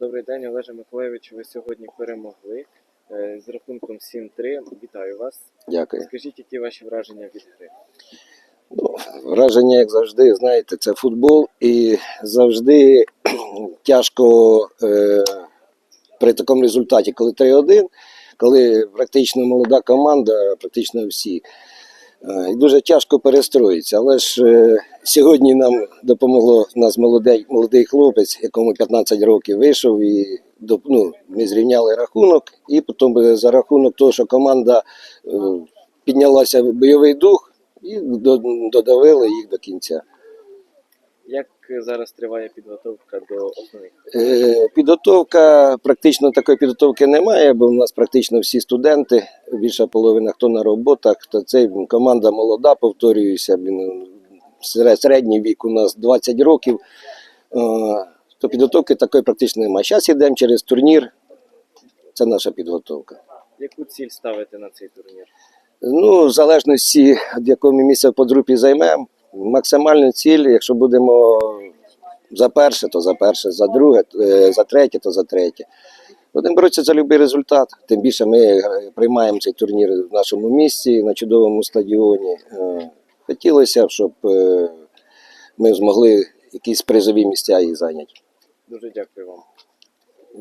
Добрий день, Олеже Миколаївичу. Ви сьогодні перемогли е, з рахунком 7-3. Вітаю вас. Дякую. Скажіть, які ваші враження від гри? Ну, враження, як завжди, знаєте, це футбол, і завжди тяжко е, при такому результаті, коли 3-1, коли практично молода команда, практично всі. Е, і дуже тяжко перестроїться. Але ж е, сьогодні нам допомогло нас молодий, молодий хлопець, якому 15 років вийшов, і ну, ми зрівняли рахунок, і потім е, за рахунок того, що команда піднялася в бойовий дух, і до- додавили їх до кінця. Як зараз триває підготовка до основних? Е, Підготовка, практично такої підготовки немає, бо в нас практично всі студенти, більша половина хто на роботах, то це команда молода, повторююся, середній вік у нас 20 років. Е, То підготовки такої практично немає. Зараз йдемо через турнір, це наша підготовка. Яку ціль ставите на цей турнір? Ну, в залежності від якого ми місця по групі займемо, максимальну ціль, якщо будемо за перше, то за перше, за друге, е, за третє, то за третє. Будемо боротися за будь-який результат. Тим більше ми е, приймаємо цей турнір в нашому місті на чудовому стадіоні. Е, Хотілося б, щоб ми змогли якісь призові місця і зайняти. Дуже дякую вам.